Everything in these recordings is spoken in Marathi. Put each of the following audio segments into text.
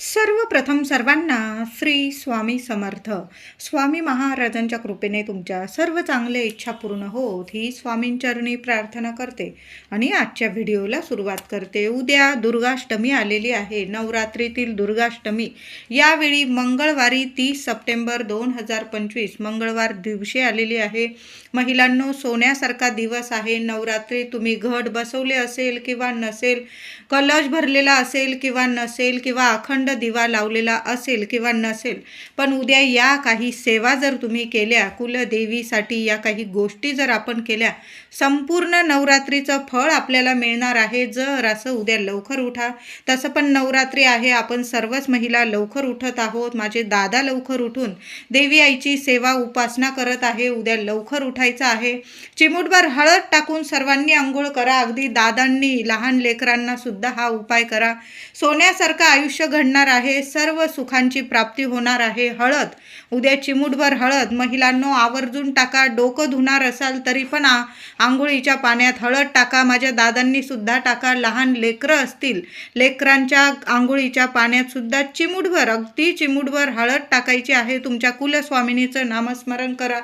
सर्वप्रथम सर्वांना श्री स्वामी समर्थ. स्वामी महाराजांच्या कृपेने तुमच्या सर्व चांगल्या इच्छा पूर्ण होत ही स्वामींचरणी प्रार्थना करते. आणि आजच्या व्हिडिओला सुरुवात करते. उद्या दुर्गाष्टमी आलेली आहे. नवरात्रीतील दुर्गाष्टमी. यावेळी मंगळवारी तीस सप्टेंबर दोन हजार पंचवीस मंगळवार दिवशी आलेली आहे. महिलांनो सोन्यासारखा दिवस आहे. नवरात्री तुम्ही घट बसवले असेल किंवा नसेल कलश भरलेला असेल किंवा नसेल किंवा अखंड दिवा लावलेला असेल किंवा नसेल पण उद्या या काही सेवा जर तुम्ही केल्या कुलदेवीसाठी या काही गोष्टी जर आपण केल्या संपूर्ण नवरात्रीचं फळ आपल्याला मिळणार आहे. जर असं उद्या लवकर उठा. तसं पण नवरात्री आहे. आपण सर्वच महिला लवकर उठत आहोत. माझे दादा लवकर उठून देवी आईची सेवा उपासना करत आहे. उद्या लवकर उठा. उठायचं आहे. चिमूटभर हळद टाकून सर्वांनी आंघोळ करा. अगदी दादांनी लहान लेकरांना सुद्धा हा उपाय करा. सोन्यासारखं आयुष्य घडणार आहे. सर्व सुखांची प्राप्ती होणार आहे. हळद. उद्या चिमूटभर हळद. महिलांनो आवर्जून टाका. डोकं धुणार असाल तरी पण आंघोळीच्या पाण्यात हळद टाका. माझ्या दादांनी सुद्धा टाका. लहान लेकरं असतील लेकरांच्या आंघोळीच्या पाण्यात सुद्धा चिमूटभर अगदी चिमूटभर हळद टाकायची आहे. तुमच्या कुलस्वामिनीचं नामस्मरण करा.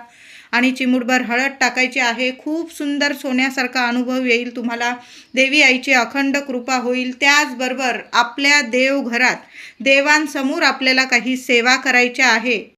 आणि चिमूटभर हळद टाकायची आहे. खूप सुंदर सोन्यासारखा अनुभव येईल तुम्हाला. देवी आईची अखंड कृपा होईल. त्याचबरोबर आपल्या देवघरात देवांसमोर आपल्याला काही सेवा करायच्या आहे.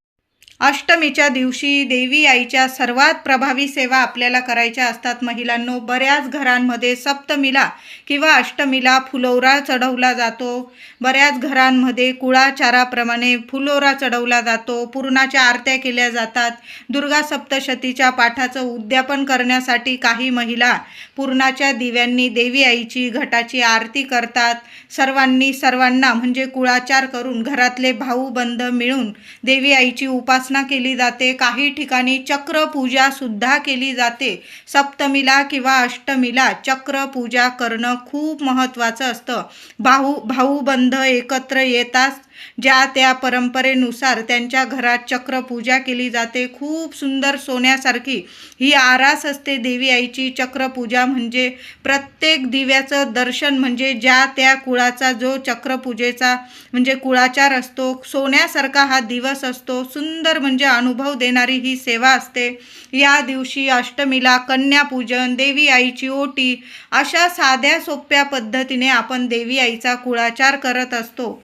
अष्टमीच्या दिवशी देवी आईच्या सर्वात प्रभावी सेवा आपल्याला करायच्या असतात. महिलांनो बऱ्याच घरांमध्ये सप्तमीला किंवा अष्टमीला फुलोरा चढवला जातो. बऱ्याच घरांमध्ये कुळाचाराप्रमाणे फुलोरा चढवला जातो. पूर्णाच्या आरत्या केल्या जातात. दुर्गा सप्तशतीच्या पाठाचं उद्यापन करण्यासाठी काही महिला पूर्णाच्या दिव्यांनी देवी आईची घटाची आरती करतात. सर्वांनी सर्वांना म्हणजे कुळाचार करून घरातले भाऊ बंध मिळून देवी आईची उपास उपासना केली जाते. काही ठिकाणी चक्र पूजा सुद्धा केली जाते. सप्तमीला किंवा अष्टमीला चक्र पूजा करणं खूप महत्त्वाचं असतं. भाऊ भाऊबंध एकत्र येतात ज्या त्या परंपरेनुसार त्यांच्या घरात चक्रपूजा केली जाते. खूप सुंदर सोन्यासारखी ही आरास असते देवी आईची. चक्रपूजा म्हणजे प्रत्येक दिव्याचं दर्शन म्हणजे ज्या त्या कुळाचा जो चक्रपूजेचा म्हणजे कुळाचार असतो सोन्यासारखा हा दिवस असतो. सुंदर म्हणजे अनुभव देणारी ही सेवा असते. या दिवशी अष्टमीला कन्यापूजन देवी आईची ओटी अशा साध्या सोप्या पद्धतीने आपण देवी आईचा कुळाचार करत असतो.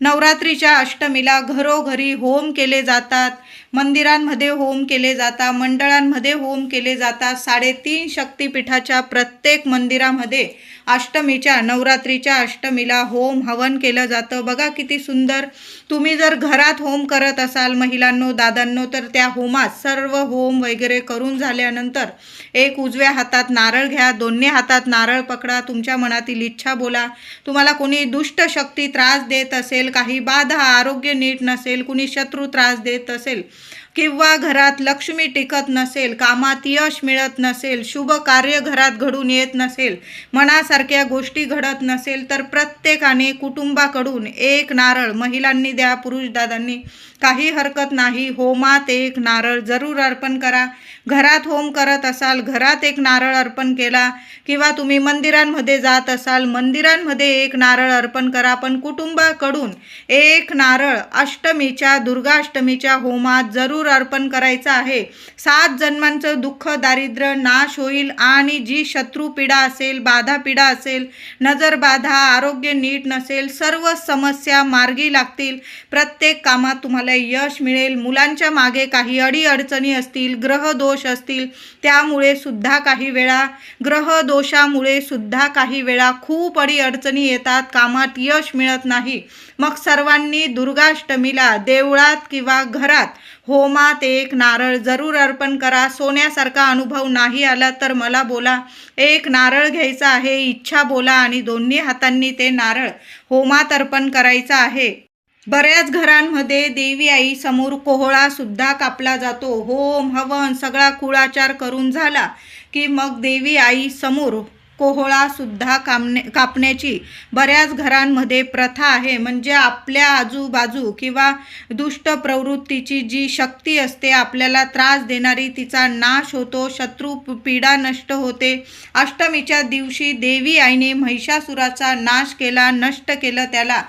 नवरात्रीच्या अष्टमीला घरोघरी होम केले जातात. मंदिरांमध्ये होम केले जातात. मंडळांमध्ये होम केले जातात. साडेतीन शक्तिपीठाच्या प्रत्येक मंदिरामध्ये अष्टमीच्या नवरात्रीच्या अष्टमीला होम हवन केलं जातं. बघा किती सुंदर. तुम्ही जर घरात होम करत असाल महिलांनो दादांनो तर त्या होमात सर्व होम वगैरे करून झाल्यानंतर एक उजव्या हातात नारळ घ्या दोन्ही हातात नारळ पकडा तुमच्या मनातील इच्छा बोला. तुम्हाला कोणी दुष्ट शक्ती त्रास देत असेल काही बाधा आरोग्य नीट नसेल कुणी शत्रू त्रास देत असेल किंवा घरात लक्ष्मी टिकत नसेल कामात यश मिळत नसेल शुभ कार्य घरात घडून येत नसेल मनासारख्या गोष्टी घडत नसेल तर प्रत्येकाने कुटुंबाकडून एक नारळ महिलांनी द्या पुरुष दादांनी. काही हरकत नाही. होमात एक नारळ जरूर अर्पण करा. घरात होम करत असाल घरात एक नारळ अर्पण केला किंवा तुम्ही मंदिरांमध्ये जात असाल मंदिरांमध्ये एक नारळ अर्पण करा. पण कुटुंबाकडून एक नारळ अष्टमीच्या दुर्गाष्टमीच्या होमात जरूर अर्पण करायचं आहे. सात जन्मांचं दुःख दारिद्र्य नाश होईल आणि जी शत्रू पीडा असेल बाधा पीडा असेल नजर बाधा आरोग्य नीट नसेल सर्व समस्या मार्गी लागतील. प्रत्येक कामात तुम्हाला यश मिळेल. मुलांच्या मागे काही अडीअडचणी असतील ग्रह दोष असतील त्यामुळे सुद्धा काही वेळा ग्रह दोषामुळे सुद्धा काही वेळा खूप अडीअडचणी येतात. कामात यश मिळत नाही. मग सर्वांनी दुर्गाष्टमीला देवळात किंवा घरात होमात एक नारळ जरूर अर्पण करा. सोन्यासारखा अनुभव नाही आला तर मला बोला. एक नारळ घ्यायचा आहे इच्छा बोला आणि दोन्ही हातांनी ते नारळ होमात अर्पण करायचं आहे. बऱ्याच घरांमध्ये देवी आई समोर कोहळा सुद्धा कापला जातो. होम हवन सगळा कुळाचार करून झाला की मग देवी आई समोर कोहळा सुद्धा कापणे कापण्याची बऱ्याच घरांमध्ये प्रथा आहे. म्हणजे आपल्या आजूबाजू किंवा दुष्ट प्रवृत्तीची जी शक्ती असते आपल्याला त्रास देणारी तिचा नाश होतो शत्रू पीडा नष्ट होते. अष्टमीच्या दिवशी देवी आईने महिषासुराचा नाश केला नष्ट केलं त्याला.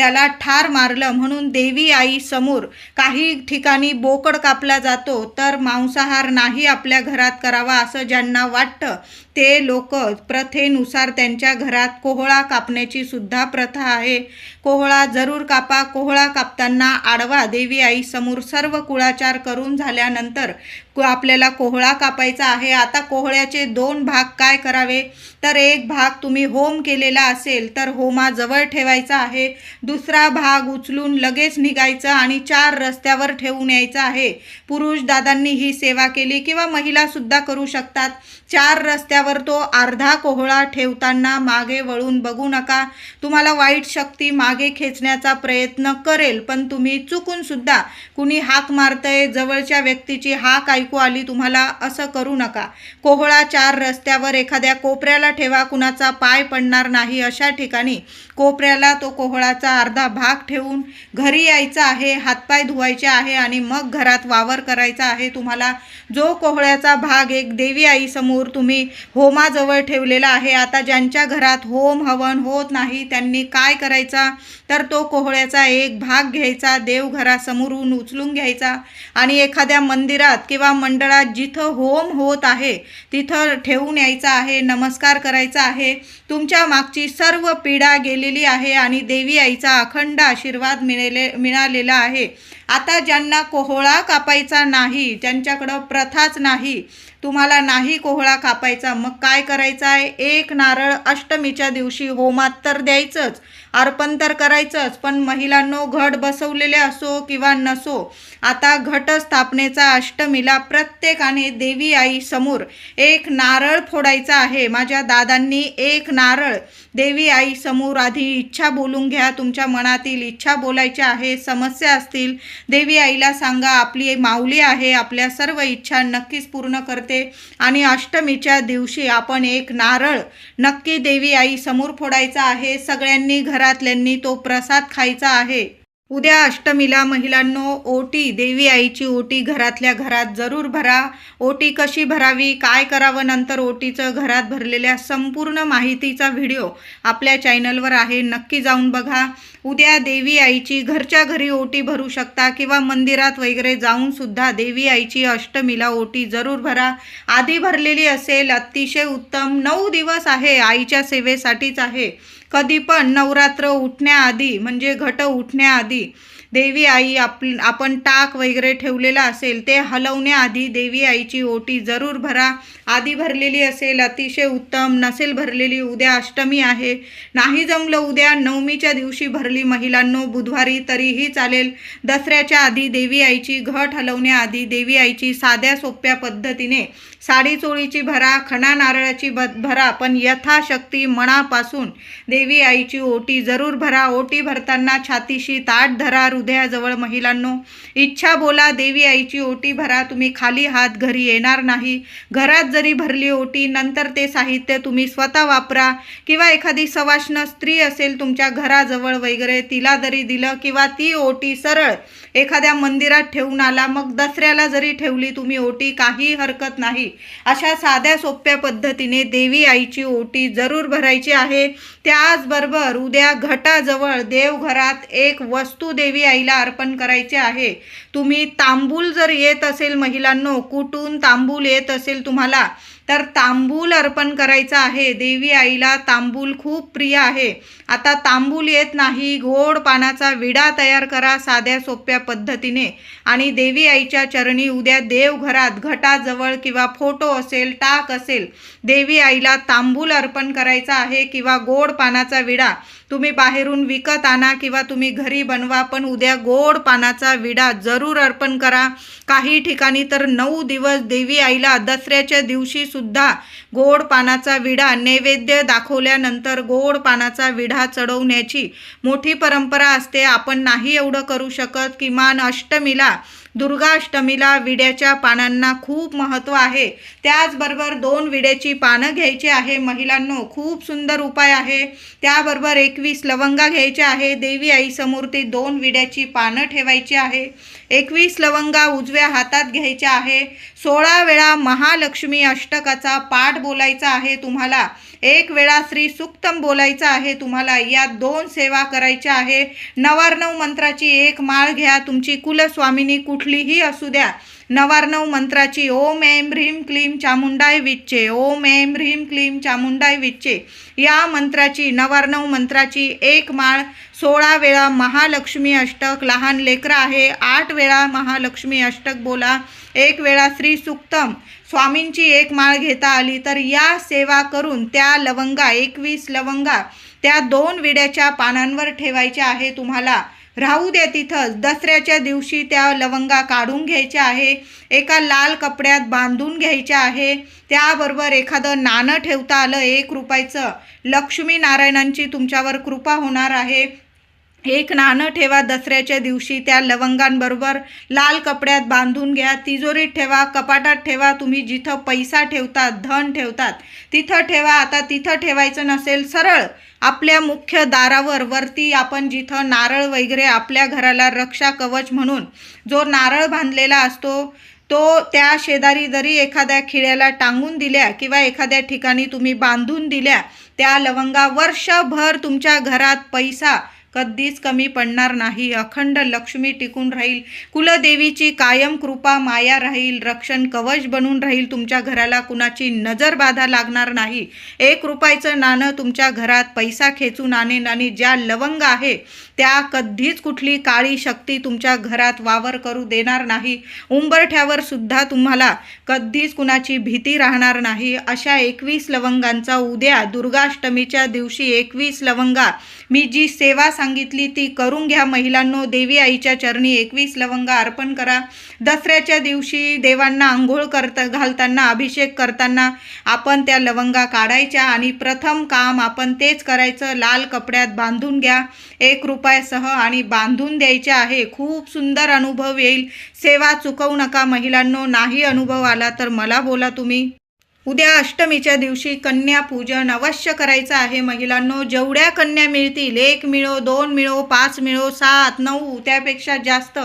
त्याला ठार मारलं. म्हणून देवी आई समोर काही ठिकाणी बोकड कापला जातो तर मांसाहार नाही आपल्या घरात करावा असं ज्यांना वाटतं ते लोक प्रथेनुसार त्यांच्या घरात कोहळा कापण्याची सुद्धा प्रथा आहे. कोहळा जरूर कापा. कोहळा कापताना आडवा देवी आई समोर सर्व कुळाचार करून झाल्यानंतर आपल्याला कोहळा कापायचा आहे. आता कोहळ्याचे दोन भाग काय करावे? तर एक भाग तुम्ही होम केलेला असेल तर होमाजवळ ठेवायचा आहे. दुसरा भाग उचलून लगेच निघायचा आणि चार रस्त्यावर ठेवून यायचा आहे. पुरुष दादांनी ही सेवा केली किंवा महिलासुद्धा करू शकतात. चार रस्त्यावर तो अर्धा कोहळा ठेवताना मागे वळून बघू नका. तुम्हाला वाईट शक्ती मागे खेचण्याचा प्रयत्न करेल पण तुम्ही चुकूनसुद्धा कुणी हाक मारतंय जवळच्या व्यक्तीची हाक ऐकू आली तुम्हाला असं करू नका. कोहळा चार रस्त्यावर एखाद्या कोपऱ्याला ठेवा कुणाचा पाय पडणार नाही. अशा ठिकाणी कोपऱ्याला तो कोहळाचा अर्धा भाग ठेवून घरी यायचा आहे हातपाय धुवायचे आहे आणि मग घरात वावर करायचा आहे. तुम्हाला जो कोहळ्याचा भाग एक देवी आई समोर तुम्ही होमाजवळ ठेवलेला आहे आता ज्यांच्या घरात होम हवन होत नाही त्यांनी काय करायचा? तर तो कोहळ्याचा एक भाग घ्यायचा देवघरासमोरून उचलून घ्यायचा आणि एखाद्या मंदिरात किंवा मंडळात जिथं होम होत आहे तिथं ठेवून यायचा आहे नमस्कार करायचा आहे. तुमच्या मागची सर्व पीडा गेलेली आहे आणि देवी आईचा अखंड आशीर्वाद मिळेले मिळालेला आहे. आता ज्यांना कोहळा कापायचा नाही ज्यांच्याकडं प्रथाच नाही. तुम्हाला नाही कोहळा कापायचा मग काय करायचं आहे एक नारळ अष्टमीच्या दिवशी होमात तर द्यायचंच अर्पण तर करायचंच पण महिलांनो घट बसवलेले असो किंवा नसो आता घटस्थापनेचा अष्टमीला प्रत्येकाने देवी आई समोर एक नारळ फोडायचा आहे. माझ्या दादांनी एक नारळ देवी आई समोर आधी इच्छा बोलून घ्या तुमच्या मनातील इच्छा बोलायच्या आहे समस्या असतील देवी आईला सांगा आपली माऊली आहे आपल्या सर्व इच्छा नक्कीच पूर्ण करते. आणि अष्टमीच्या दिवशी आपण एक नारळ नक्की देवी आई समोर फोडायचा आहे. सगळ्यांनी घरातल्यांनी तो प्रसाद खायचा आहे. उद्या अष्टमीला महिलांनो ओटी देवी आईची ओटी घरातल्या घरात जरूर भरा. ओटी कशी भरावी काय करावं नंतर ओटीचं घरात भरलेल्या संपूर्ण माहितीचा व्हिडिओ आपल्या चॅनलवर आहे नक्की जाऊन बघा. उद्या देवी आईची घरच्या घरी ओटी भरू शकता किंवा मंदिरात वगैरे जाऊनसुद्धा देवी आईची अष्टमीला ओटी जरूर भरा. आधी भरलेली असेल अतिशय उत्तम. नऊ दिवस आहे आईच्या सेवेसाठीच आहे. कधी पण नवरात्र उठण्याआधी म्हणजे घट उठण्याआधी देवी आई आप आपण टाक वगैरे ठेवलेला असेल ते हलवण्याआधी देवी आईची ओटी जरूर भरा. आधी भरलेली असेल अतिशय उत्तम. नसेल भरलेली उद्या अष्टमी आहे. नाही जमलं उद्या नवमीच्या दिवशी भरली महिलांनो बुधवारी तरीही चालेल. दसऱ्याच्या आधी देवी आईची घट हलवण्याआधी देवी आईची साध्या सोप्या पद्धतीने साडी चोळीची भरा खणा नारळाची भरा पण यथाशक्ती मनापासून देवी आईची ओटी जरूर भरा. ओटी भरताना छातीशी ताट धरा हृदयाजवळ महिलांनो इच्छा बोला देवी आईची ओटी भरा तुम्ही खाली हात घरी येणार नाही. घरात जरी भरली ओटी नंतर ते साहित्य तुम्ही स्वतः वापरा. किंवा एखादी सवाष्ण स्त्री असेल तुमच्या घराजवळ वगैरे तिला जरी दिलं किंवा ती ओटी सरळ एखाद्या मंदिरात ठेवून आला मग दसऱ्याला जरी ठेवली तुम्ही ओटी काही हरकत नाही. अशा साध्या सोप्या पद्धतीने देवी आईची ओटी जरूर भरायची आहे. त्याचबरोबर उद्या घटाजवळ देवघरात एक वस्तू देवी आईला अर्पण करायचे आहे. तुम्ही तांबूल जर येत असेल महिलांनो कुठून तांबूल येत असेल तुम्हाला? तर तांबूल अर्पण करायचं आहे. देवी आईला तांबूल खूप प्रिय आहे. आता तांबूल येत नाही. गोड पानाचा विडा तयार करा साध्या सोप्या पद्धतीने. आणि देवी आईच्या चरणी उद्या देवघरात घटाजवळ किंवा फोटो असेल टाक असेल. देवी आईला तांबूल अर्पण करायचा आहे किंवा गोड पानाचा विडा. तुम्ही बाहेरून विकत आणा किंवा तुम्ही घरी बनवा पण उद्या गोड पानाचा विडा जरूर अर्पण करा. काही ठिकाणी तर नऊ दिवस देवी आईला दसऱ्याच्या दिवशी सुद्धा गोड पानाचा विडा नैवेद्य दाखवल्यानंतर गोड पानाचा विढा चढवण्याची मोठी परंपरा असते. आपण नाही एवढं करू शकत. किमान अष्टमीला दुर्गाष्टमीला विड्याच्या पानांना खूप महत्त्व आहे. त्याचबरोबर दोन विड्याची पानं घ्यायची आहे. महिलांनो खूप सुंदर उपाय आहे. त्याबरोबर एकवीस लवंगा घ्यायच्या आहे. देवी आईसमोर ते दोन विड्याची पानं ठेवायची आहे. एकवीस लवंगा उजव्या हातात घ्यायच्या आहे. सोळा वेळा महालक्ष्मी अष्टकाचा पाठ बोलायचा आहे तुम्हाला. एक वेळा श्री सुक्तम बोलायचं आहे तुम्हाला. या दोन सेवा करायच्या आहे. नवार्णव मंत्राची एक माळ घ्या. तुमची कुलस्वामिनी कुठलीही असू द्या. नवार्णव मंत्राची ओम ऐं ह्रीम क्लीम चामुंडाय विच्चे ओम ऐं ह्रीम क्लीम चामुंडाय विच्चे. या मंत्राची नवार्णव मंत्राची एक माळ सोळा वेळा महालक्ष्मी अष्टक लहान लेकरं आहे आठ वेळा महालक्ष्मी अष्टक बोला एक वेळा श्री सुक्तम. स्वामींची एक माळ घेता आली तर या सेवा करून त्या लवंगा एकवीस लवंगा त्या दोन विड्याच्या पानांवर ठेवायच्या आहे तुम्हाला. राहू द्या तिथंच. दसऱ्याच्या दिवशी त्या लवंगा काढून घ्यायच्या आहे. एका लाल कपड्यात बांधून घ्यायच्या आहे. त्याबरोबर एखादं नाणं ठेवता आलं एक रुपयाचं. लक्ष्मी नारायणांची तुमच्यावर कृपा होणार आहे. एक नाणं ठेवा दसऱ्याच्या दिवशी त्या लवंगांबरोबर लाल कपड्यात बांधून घ्या. तिजोरीत ठेवा कपाटात ठेवा तुम्ही जिथं पैसा ठेवतात धन ठेवतात तिथं ठेवा. आता तिथं ठेवायचं नसेल सरळ. आपल्या मुख्य दारावर वरती आपण जिथं नारळ वगैरे आपल्या घराला रक्षा कवच म्हणून जो नारळ बांधलेला असतो तो त्या शेजारी जरी एखाद्या खिळ्याला टांगून दिल्या किंवा एखाद्या ठिकाणी तुम्ही बांधून दिल्या त्या लवंगा वर्षभर तुमच्या घरात पैसा कधीच कमी पडणार नाही. अखंड लक्ष्मी टिकून राहील. कुलदेवीची कायम कृपा माया राहील. रक्षण कवच बनून राहील. तुमच्या घराला कुणाची नजर बाधा लागणार नाही. एक रुपयाचं नाणं तुमच्या घरात पैसा खेचून आणेन आणि ज्या लवंग आहे त्या कधीच कुठली काळी शक्ती तुमच्या घरात वावर करू देणार नाही. उंबरठ्यावर सुद्धा तुम्हाला कधीच कुणाची भीती राहणार नाही. अशा एकवीस लवंगांचा उद्या दुर्गाष्टमीच्या दिवशी एकवीस लवंगा मी जी सेवा सांगितली ती करून घ्या महिलांनो देवी आईच्या चरणी एकवीस लवंगा अर्पण करा. दसऱ्याच्या दिवशी देवांना आंघोळ करता घालताना अभिषेक करताना आपण त्या लवंगा काढायच्या आणि प्रथम काम आपण तेच करायचं लाल कपड्यात बांधून घ्या. एक रुपयासह आणि बांधून द्यायचे आहे. खूप सुंदर अनुभव येईल. सेवा चुकवू नका महिलांनो नाही अनुभव आला तर मला बोला तुम्ही. उद्या अष्टमीच्या दिवशी कन्या पूजन अवश्य करायचं आहे. महिलांनो जेवढ्या कन्या मिळतील एक मिळो दोन मिळो पाच मिळो सात नऊ त्यापेक्षा जास्त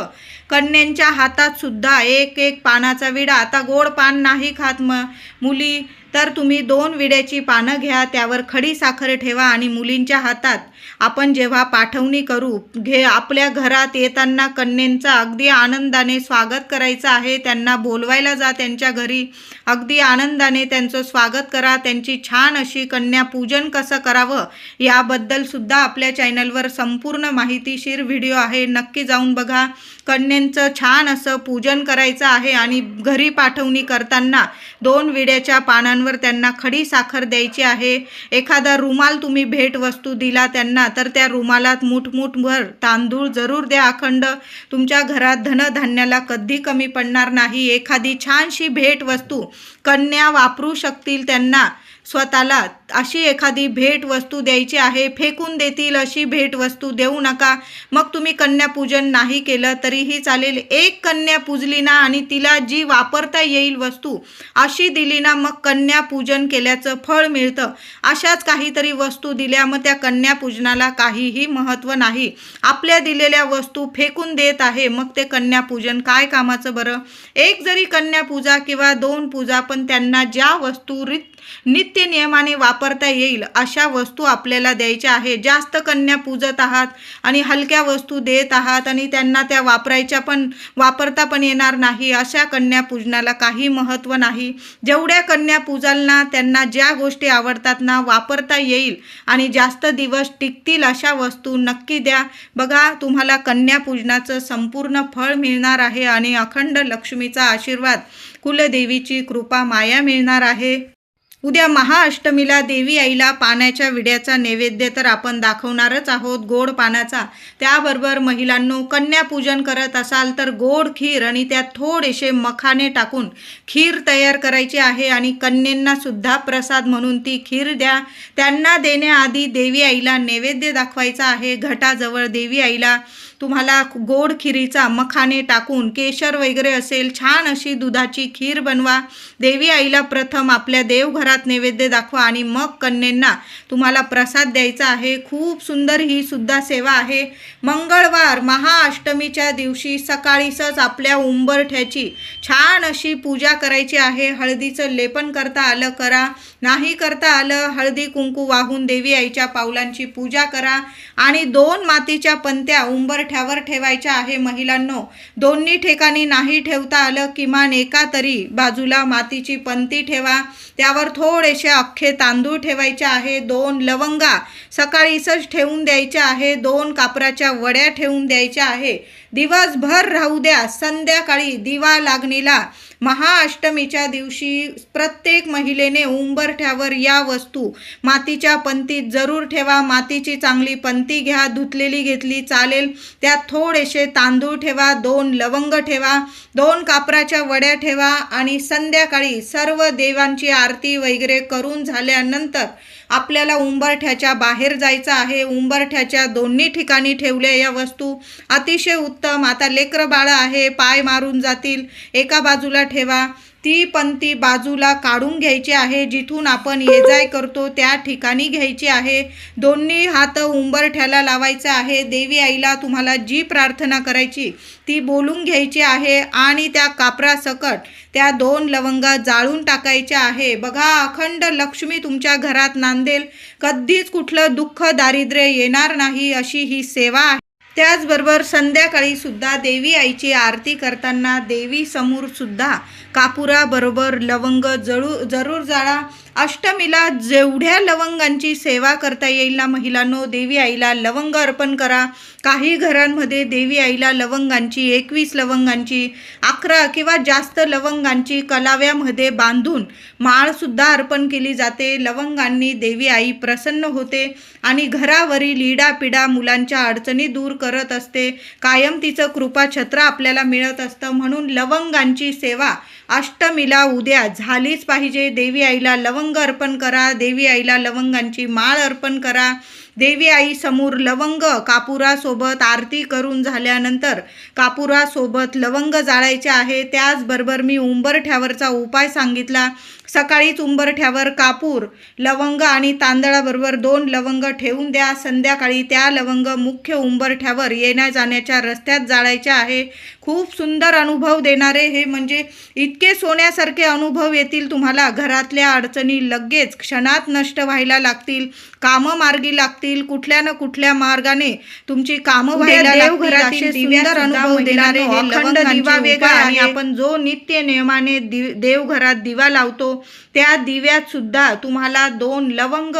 कन्यांच्या हातात सुद्धा एक एक पानाचा विडा. आता गोड पान नाही खात म मुली. तर तुम्ही दोन विड्याची पानं घ्या त्यावर खडी साखर ठेवा आणि मुलींच्या हातात आपण जेव्हा पाठवणी करू घे आपल्या घरात येताना कन्यांचा अगदी आनंदाने स्वागत करायचं आहे त्यांना बोलवायला जा त्यांच्या घरी अगदी आनंदाने त्यांचं स्वागत करा त्यांची छान अशी कन्या पूजन कसं करावं याबद्दलसुद्धा आपल्या चॅनलवर संपूर्ण माहितीशीर व्हिडिओ आहे नक्की जाऊन बघा. कन्या कन्यांचं छान असं पूजन करायचं आहे आणि घरी पाठवणी करताना दोन विड्याच्या पानांवर त्यांना खडी साखर द्यायची आहे. एखादा रुमाल तुम्ही भेटवस्तू दिला त्यांना तर त्या रुमालात मुठमुठभर तांदूळ जरूर द्या. अखंड तुमच्या घरात धनधान्याला कधी कमी पडणार नाही. एखादी छानशी भेटवस्तू कन्या वापरू शकतील त्यांना स्वतःला. अशी एखादी भेट वस्तू द्यायची आहे फेकून देतील अशी भेट वस्तू देऊ नका. मग तुम्ही कन्यापूजन नाही केलं तरीही चालेल. एक कन्या पूजली ना आणि तिला जी वापरता येईल वस्तू अशी दिली ना मग कन्यापूजन केल्याचं फळ मिळतं. अशाच काहीतरी वस्तू दिल्या मग त्या कन्यापूजनाला काहीही महत्त्व नाही. आपल्या दिलेल्या वस्तू फेकून देत आहे मग ते कन्यापूजन काय कामाचं बरं? एक जरी कन्यापूजा किंवा दोन पूजा पण त्यांना ज्या वस्तू रित नित्य नियमाने वापरता येईल अशा वस्तू आपल्याला द्यायच्या आहे जास्त कन्या पूजत आहात आणि हलक्या वस्तू देत आहात आणि त्यांना त्या वापरायच्या पण वापरता पण येणार नाही अशा कन्या पूजनाला काही महत्त्व नाही. जेवढ्या कन्या पूजाल ना त्यांना ज्या गोष्टी आवडतात ना वापरता येईल आणि जास्त दिवस टिकतील अशा वस्तू नक्की द्या. बघा तुम्हाला कन्या पूजनाचं संपूर्ण फळ मिळणार आहे आणि अखंड लक्ष्मीचा आशीर्वाद कुलदेवीची कृपा माया मिळणार आहे. उद्या महाअष्टमीला देवी आईला पाण्याच्या विड्याचा नैवेद्य तर आपण दाखवणारच आहोत. गोड पाण्याचा त्याबरोबर महिलांनो कन्यापूजन करत असाल तर गोड खीर आणि त्यात थोडेसे मखाने टाकून खीर तयार करायची आहे आणि कन्यांना सुद्धा प्रसाद म्हणून ती खीर द्या. त्यांना देण्याआधी देवी आईला नैवेद्य दाखवायचा आहे. घटाजवळ देवी आईला तुम्हाला गोड खिरीचा मखाने टाकून केशर वगैरे असेल छान अशी दुधाची खीर बनवा. देवी आईला प्रथम आपल्या देवघरात नैवेद्य दाखवा आणि मग कन्येंना तुम्हाला प्रसाद द्यायचा आहे. खूप सुंदर ही सुद्धा सेवा आहे. मंगळवार महाअष्टमीच्या दिवशी सकाळीसच आपल्या उंबरठ्याची छान अशी पूजा करायची आहे. हळदीचं लेपन करता आलं करा. नाही करता आलं हळदी कुंकू वाहून देवी आईच्या पावलांची पूजा करा. आणि दोन मातीच्या पंत्या उंबरठ्यावर ठेवायच्या आहे महिलांनो. दोन्ही ठिकाणी नाही ठेवता आलं किमान एका तरी बाजूला मातीची पंती ठेवा. त्यावर थोडेसे अख्खे तांदूळ ठेवायचे आहे. दोन लवंगा सकाळीसच ठेवून द्यायच्या आहे. दोन कापराच्या वड्या ठेवून द्यायच्या आहे. दिवसभर राहू द्या. संध्याकाळी दिवा लागणीला. महाअष्टमीच्या दिवशी प्रत्येक महिलेने उंबरठ्यावर या वस्तू. मातीच्या पंतीत जरूर ठेवा. मातीची चांगली पंती घ्या. धुतलेली घेतली चालेल. त्यात थोडेसे तांदूळ ठेवा. दोन लवंग ठेवा. दोन कापराच्या वड्या ठेवा. आणि संध्याकाळी सर्व देवांची आरती वगैरे करून झाल्यानंतर आपल्याला उंबरठ्याच्या बाहेर जायचं आहे. उंबरठ्याच्या दोन्ही ठिकाणी ठेवल्या या वस्तू. अतिशय उत्तम. आता लेकरं बाळं आहे. पाय मारून जातील. एका बाजूला ठेवा. ती पंती बाजूला काढून घ्यायची आहे जिथून आपण ये जाय करतो त्या ठिकाणी घ्यायची आहे. दोन्ही हात उंबरठ्याला लावायचं आहे. देवी आईला तुम्हाला जी प्रार्थना करायची ती बोलून घ्यायची आहे आणि त्या कापरासकट त्या दोन लवंगा जाळून टाकायच्या आहे. बघा अखंड लक्ष्मी तुमच्या घरात नांदेल. कधीच कुठलं दुःख दारिद्र्य येणार नाही अशी ही सेवा आहे. त्याचबरोबर संध्याकाळी सुद्धा देवी आईची आरती करताना देवी समोर सुद्धा कापुराबरोबर लवंग जळू जरूर जाळा. अष्टमीला जेवढ्या लवंगांची सेवा करता येईल ना महिलांनो देवी आईला लवंग अर्पण करा. काही घरांमध्ये देवी आईला लवंगांची एकवीस लवंगांची अकरा किंवा जास्त लवंगांची कलाव्यामध्ये बांधून माळसुद्धा अर्पण केली जाते. लवंगांनी देवी आई प्रसन्न होते आणि घरावरील इडापिडा मुलांच्या अडचणी दूर करत असते. कायम तिचं कृपाछत्र आपल्याला मिळत असतं. म्हणून लवंगांची सेवा अष्टमीला उद्या झालीच पाहिजे. देवी आईला लवंग अर्पण करा. देवी आईला लवंगांची माळ अर्पण करा. देवी आई समोर लवंग कापुरासोबत आरती करून झाल्यानंतर कापुरासोबत लवंग जाळायचे आहे. त्याचबरोबर मी उंबरठ्यावरचा उपाय सांगितला. सकाळीच उंबरठ्यावर कापूर लवंग आणि तांदळाबरोबर दोन लवंग ठेवून द्या. संध्याकाळी त्या लवंग मुख्य उंबरठ्यावर येण्या जाण्याच्या रस्त्यात जाळायचे आहे. खूप सुंदर अनुभव देणारे हे म्हणजे इतके सोन्यासारखे अनुभव येतील तुम्हाला. घरातल्या अडचणी लगेच क्षणात नष्ट व्हायला लागतील कामं मार्गी लागतील कुठल्या ना कुठल्या मार्गाने तुमची कामं व्हायला सुंदर अनुभव देणारे हे अखंड दिवा वेगळा आणि आपण जो नित्य नियमाने देवघरात दिवा लावतो त्या दिव्यात सुद्धा तुम्हाला दोन लवंग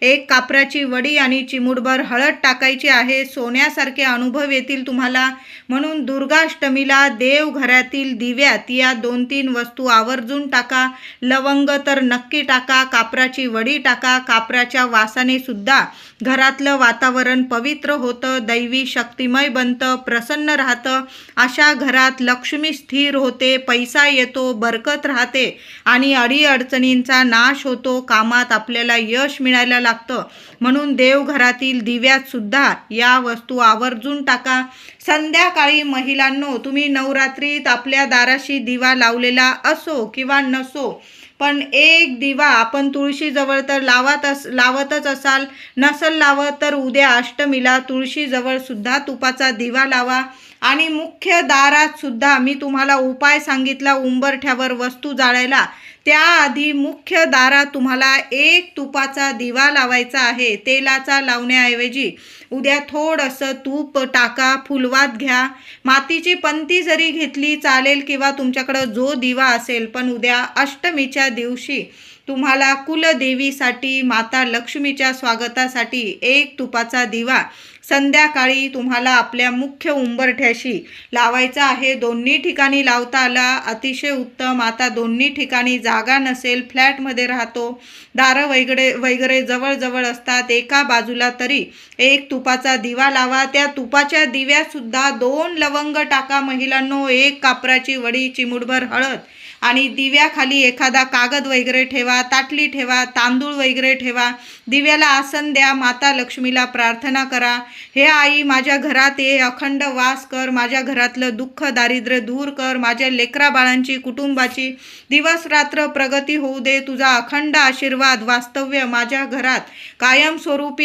एक कापराची वडी आणि चिमुडभर हळद टाकायची आहे. सोन्यासारखे अनुभव येतील तुम्हाला. म्हणून दुर्गाष्टमीला देवघरातील दिव्यात या दोन तीन वस्तू आवर्जून टाका. लवंग तर नक्की टाका कापराची वडी टाका. कापराच्या वासाने सुद्धा घरातलं वातावरण पवित्र होतं दैवी शक्तिमय बनतं प्रसन्न राहतं. अशा घरात लक्ष्मी स्थिर होते पैसा येतो बरकत राहते आणि अडी अडचणींचा नाश होतो कामात आपल्याला यश मिळायला लागतं. म्हणून देवघरातील दिव्यातसुद्धा या वस्तू आवर्जून टाका. संध्याकाळी महिलांनो तुम्ही नवरात्रीत आपल्या दाराशी दिवा लावलेला असो किंवा नसो पण एक दिवा आपण तुळशीजवळ तर लावत अस लावतच असाल. नसल लावत तर उद्या अष्टमीला तुळशीजवळसुद्धा तुपाचा दिवा लावा. आणि मुख्य दारात सुद्धा मी तुम्हाला उपाय सांगितला उंबरठ्यावर वस्तू जाळायला. त्याआधी मुख्य दारात तुम्हाला एक तुपाचा दिवा लावायचा आहे तेलाचा लावण्याऐवजी उद्या थोडंसं तूप टाका फुलवात घ्या. मातीची पंती जरी घेतली चालेल किंवा तुमच्याकडं जो दिवा असेल पण उद्या अष्टमीच्या दिवशी तुम्हाला कुलदेवीसाठी माता लक्ष्मीच्या स्वागतासाठी एक तुपाचा दिवा संध्याकाळी तुम्हाला आपल्या मुख्य उंबरठ्याशी लावायचा आहे. दोन्ही ठिकाणी लावता आला अतिशय उत्तम. आता दोन्ही ठिकाणी जागा नसेल फ्लॅटमध्ये राहतो. दारं वगैरे वगैरे जवळजवळ असतात. एका बाजूला तरी एक तुपाचा दिवा लावा. त्या तुपाच्या दिव्यासुद्धा दोन लवंग टाका. महिलांनो एक कापराची वडी चिमुडभर हळद आणि दिव्याखाली एखादा कागद वगैरे ठेवा ताटली ठेवा तांदूळ वगैरे ठेवा. दिव्याला आसन द्या माता लक्ष्मीला प्रार्थना करा. हे आई माझ्या घरात ये अखंड वास कर. माझ्या घरातलं दुःख दारिद्र्य दूर कर. माझ्या लेकरा बाळांची कुटुंबाची दिवस रात्र प्रगती होऊ दे. तुझा अखंड आशीर्वाद वास्तव्य माझ्या घरात कायमस्वरूपी